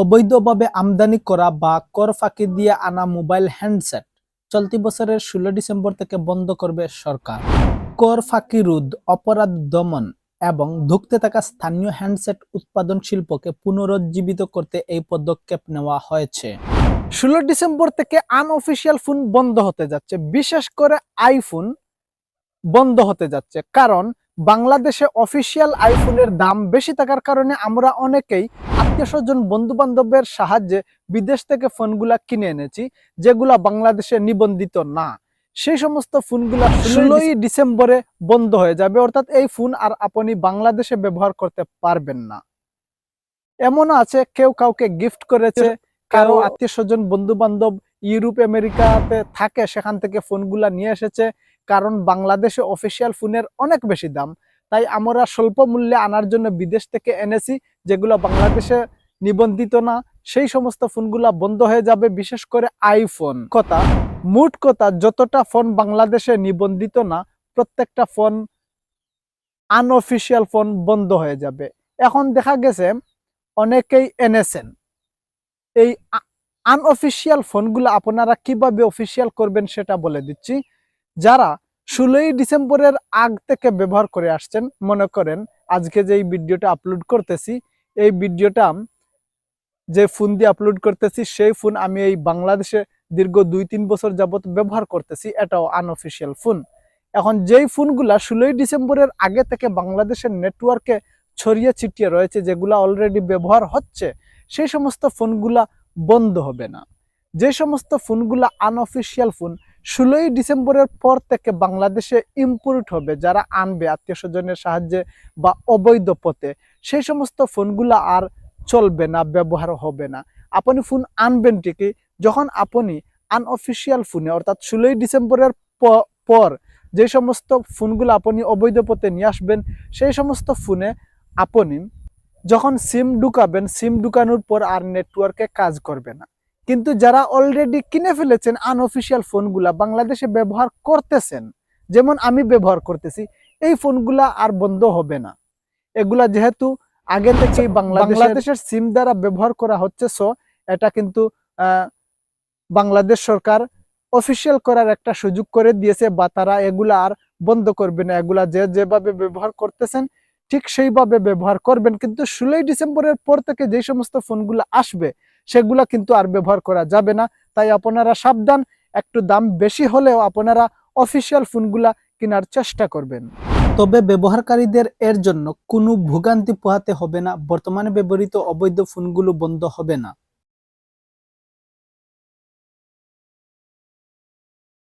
অবৈধভাবে আমদানি করা বা কর ফাঁকি দিয়ে আনা মোবাইল হ্যান্ডসেট চলতি বছরের ষোলো ডিসেম্বর থেকে বন্ধ করবে সরকার। কর ফাঁকি রোধ, অপরাধ দমন এবং ধুঁকতে থাকা স্থানীয় হ্যান্ডসেট উৎপাদন শিল্পকে পুনরুজ্জীবিত করতে এই পদক্ষেপ নেওয়া হয়েছে। ষোলো ডিসেম্বর থেকে আনঅফিসিয়াল ফোন বন্ধ হতে যাচ্ছে, বিশেষ করে আইফোন বন্ধ হতে যাচ্ছে। কারণ বাংলাদেশে অফিসিয়াল আইফোনের দাম বেশি থাকার কারণে আমরা অনেকেই আত্মীয় স্বজন বন্ধু বান্ধবের সাহায্যে বিদেশ থেকে ফোনগুলা কিনে এনেছি যেগুলা বাংলাদেশে নিবন্ধিত না। সেই সমস্ত ফোনগুলা ষোলোই ডিসেম্বরে বন্ধ হয়ে যাবে অর্থাৎ এই ফোন আর আপনি বাংলাদেশে ব্যবহার করতে পারবেন না। এমনও আছে কেউ কাউকে গিফট করেছে কারও আত্মীয় স্বজন বন্ধু বান্ধব ইউরোপ আমেরিকাতে থাকে সেখান থেকে ফোনগুলা নিয়ে এসেছে কারণ বাংলাদেশে অফিসিয়াল ফোনের অনেক বেশি দাম। তাই আমরা স্বল্প মূল্যে আনার জন্য বিদেশ থেকে এনেছি যেগুলো বাংলাদেশে নিবন্ধিত না, সেই সমস্ত ফোনগুলা বন্ধ হয়ে যাবে, বিশেষ করে আইফোন। কথা, মোট কথা, যতটা ফোন বাংলাদেশে নিবন্ধিত না, প্রত্যেকটা ফোন আনঅফিসিয়াল ফোন বন্ধ হয়ে যাবে। এখন দেখা গেছে, অনেকেই এনেছেন। এই আনঅফিসিয়াল ফোনগুলো আপনারা কীভাবে অফিসিয়াল করবেন সেটা বলে দিচ্ছি। যারা ষোলোই ডিসেম্বরের আগ থেকে ব্যবহার করে আসছেন, মনে করেন আজকে যে এই ভিডিওটা আপলোড করতেছি এই ভিডিওটা যে ফোন দিয়ে আপলোড করতেছি, সেই ফোন আমি এই বাংলাদেশে দীর্ঘ দুই তিন বছর যাবত ব্যবহার করতেছি। এটাও আনঅফিসিয়াল ফোন এখন যেই ফোনগুলা ষোলোই ডিসেম্বরের আগে থেকে বাংলাদেশের নেটওয়ার্কে ছড়িয়ে ছিটিয়ে রয়েছে, যেগুলা অলরেডি ব্যবহার হচ্ছে, সেই সমস্ত ফোনগুলা বন্ধ হবে না। যে সমস্ত ফোনগুলা আনঅফিসিয়াল ফোন ষোলোই ডিসেম্বরের পর থেকে বাংলাদেশে ইম্পোর্ট হবে, যারা আনবে আত্মীয় স্বজনের সাহায্যে বা অবৈধ পথে, সেই সমস্ত ফোনগুলো আর চলবে না, ব্যবহার হবে না। আপনি ফোন আনবেন ঠিকই, যখন আপনি আনঅফিসিয়াল ফোনে, অর্থাৎ ষোলোই ডিসেম্বরের পর যে সমস্ত ফোনগুলো আপনি অবৈধ পথে নিয়ে আসবেন, সেই সমস্ত ফোনে আপনি যখন সিম ঢুকাবেন সিম ঢুকানোর পর আর নেটওয়ার্কে কাজ করবে না। কিন্তু যারা অলরেডি কিনে ফেলেছেন আনঅফিসিয়াল ফোনগুলা বাংলাদেশে ব্যবহার করতেছেন, যেমন আমি ব্যবহার করতেছি, এই ফোনগুলা আর বন্ধ হবে না। এগুলা যেহেতু আগে থেকেই বাংলাদেশের সিম দ্বারা ব্যবহার করা হচ্ছে সো এটা কিন্তু বাংলাদেশ সরকার অফিসিয়াল করার একটা সুযোগ করে দিয়েছে, বা তারা এগুলা আর বন্ধ করবে না। এগুলা যে যেভাবে ব্যবহার করতেছেন, ঠিক সেইভাবে ব্যবহার করবেন। কিন্তু ষোলোই ডিসেম্বরের পর থেকে যে সমস্ত ফোনগুলো আসবে সেগুলা কিন্তু আর ব্যবহার করা যাবে না। তাই আপনারা সাবধান, একটু দাম বেশি হলেও আপনারা অফিসিয়াল ফোনগুলা কেনার চেষ্টা করবেন। তবে ব্যবহারকারীদের এর জন্য কোনো ভোগান্তি পোহাতে হবে না। বর্তমানে ব্যবহৃত অবৈধ ফোনগুলো বন্ধ হবে না।